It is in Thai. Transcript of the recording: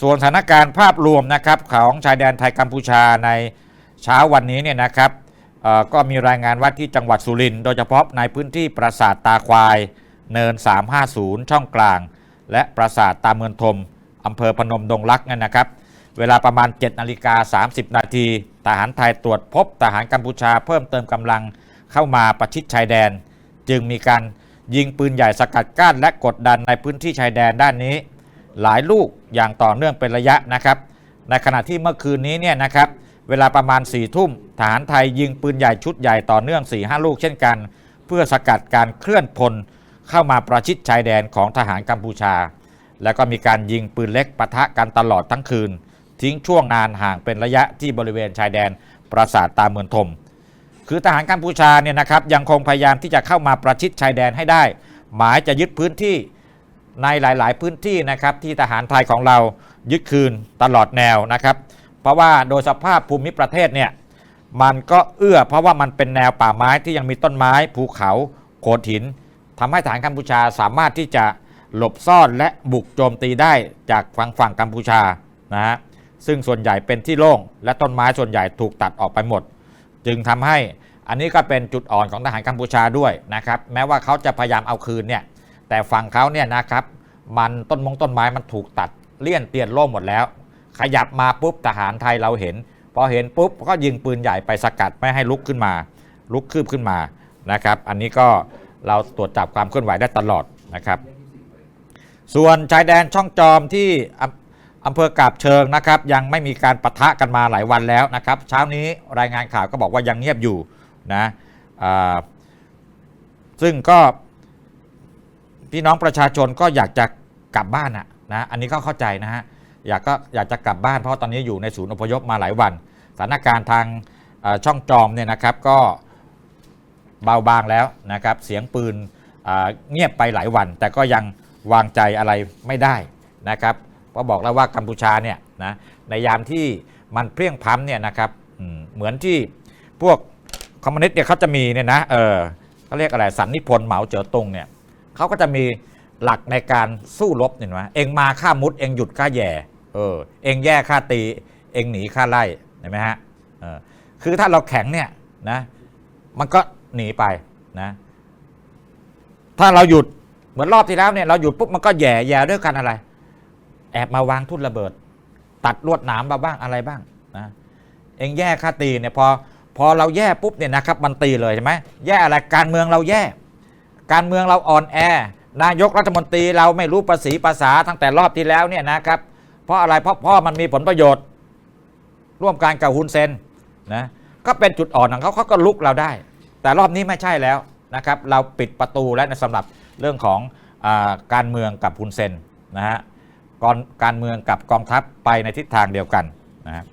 ส่วนสถานการณ์ภาพรวมนะครับของชายแดนไทยกัมพูชาในเช้าวันนี้เนี่ยนะครับก็มีรายงานว่าที่จังหวัดสุรินทร์โดยเฉพาะในพื้นที่ปราสาทตาควาย เนิน 350 ช่องกลาง และปราสาทตาเมืองทมอำเภอพนมดงรักนั่นนะครับ เวลาประมาณ 7นาฬิกา30 นาทีทหารไทยตรวจพบทหารกัมพูชาเพิ่มเติมกำลังเข้ามาประชิดชายแดน จึงมีการยิงปืนใหญ่สกัดกั้นและกดดันในพื้นที่ชายแดนด้านนี้ หลายลูกอย่างต่อเนื่องเป็นระยะนะครับ ในขณะที่เมื่อคืนนี้เนี่ยนะครับเวลาประมาณ4ี่ทุ่มทหารไทยยิงปืนใหญ่ชุดใหญ่ต่อเนื่อง4ีหลูกเช่นกัน เพื่อสกัดการเคลื่อนพลเข้ามาประชิดชายแดนของทหารกัมพูชา แล้วก็มีการยิงปืนเล็กปะทะกันตลอดทั้งคืน ทิ้งช่วงนานห่างเป็นระยะที่บริเวณชายแดนปราสาทตาเมืองทม คือทหารกัมพูชาเนี่ยนะครับยังคงพยายามที่จะเข้ามาประชิดชายแดนให้ได้ หมายจะยึดพื้นที่ ในหลาย ๆ พื้นที่นะครับที่ทหารไทยของเรายึดคืนตลอดแนวนะครับ เพราะว่าโดยสภาพภูมิประเทศเนี่ยมันก็เอื้อเพราะว่ามันเป็นแนวป่าไม้ที่ยังมีต้นไม้ภูเขาโขดหินทำให้ทหารกัมพูชาสามารถที่จะหลบซ่อนและบุกโจมตีได้จากฝั่งฝั่งกัมพูชานะฮะซึ่งส่วนใหญ่เป็นที่โล่งและต้นไม้ส่วนใหญ่ถูกตัดออกไปหมด จึงทำให้อันนี้ก็เป็นจุดอ่อนของทหารกัมพูชาด้วยนะครับ แม้ว่าเขาจะพยายามเอาคืนเนี่ย แต่ฝั่งเขาเนี่ยนะครับ มันต้นมงต้นไม้มันถูกตัดเลี่ยนเตียนโล่งหมดแล้ว ขยับมาปุ๊บทหารไทยเราเห็น พอเห็นปุ๊บก็ยิงปืนใหญ่ไปสกัดไม่ให้ลุกขึ้นมา ลุกคืบขึ้นมานะครับ อันนี้ก็เราตรวจจับความเคลื่อนไหวได้ตลอดนะครับ ส่วนชายแดนช่องจอมที่อำเภอกาบเชิงนะครับ ยังไม่มีการปะทะกันมาหลายวันแล้วนะครับ เช้านี้รายงานข่าวก็บอกว่ายังเงียบอยู่นะซึ่งก็ พี่น้องประชาชนก็อยากจะกลับบ้านอะนะอันนี้ก็เข้าใจนะฮะอยากก็อยากจะกลับบ้านเพราะตอนนี้อยู่ในศูนย์อพยพมาหลายวัน สถานการณ์ทางช่องจอมเนี่ยนะครับก็เบาบางแล้วนะครับเสียงปืนเงียบไปหลายวัน แต่ก็ยังวางใจอะไรไม่ได้นะครับเพราะบอกแล้วว่ากัมพูชาเนี่ยนะในยามที่มันเพลี้ยงพล้ำเนี่ยนะครับเหมือนที่พวกคอมมิวนิสต์เนี่ยเขาจะมีเนี่ยนะเออเขาเรียกอะไรสันนิพนธ์เหมาเจ๋อตงเนี่ย เขาก็จะมีหลักในการสู้รบเนี่ยนะเองมาฆ่ามุดเองหยุดฆ่าแย่เออเองแย่ฆ่าตี เองหนีฆ่าไล่เห็นไหมฮะเออคือถ้าเราแข็งเนี่ยนะมันก็หนีไปนะถ้าเราหยุดเหมือนรอบที่แล้วเนี่ยเราหยุดปุ๊บมันก็แย่แย่ด้วยกันอะไร แอบมาวางทุ่นระเบิด ตัดลวดหนามมาบ้างอะไรบ้างนะเองแย่ค่าตีเนี่ยพอพอเราแย่ปุ๊บเนี่ยนะครับมันตีเลยใช่ไหมแย่อะไรการเมืองเราแย่ การเมืองเราอ่อนแอ นายกรัฐมนตรีเราไม่รู้ภาษีภาษาตั้งแต่รอบที่แล้วเนี่ยนะครับ เพราะอะไรเพราะพราะมันมีผลประโยชน์ ร่วมการกับฮุนเซนนะก็เป็นจุดอ่อนของเขาเขาก็ลุกเราได้ แต่รอบนี้ไม่ใช่แล้วนะครับ เราปิดประตูแล้วนะสำหรับเรื่องของอการเมืองกับฮุนเซนนะฮะกอนการเมืองกับกองทัพไปในทิศทางเดียวกันนะฮะ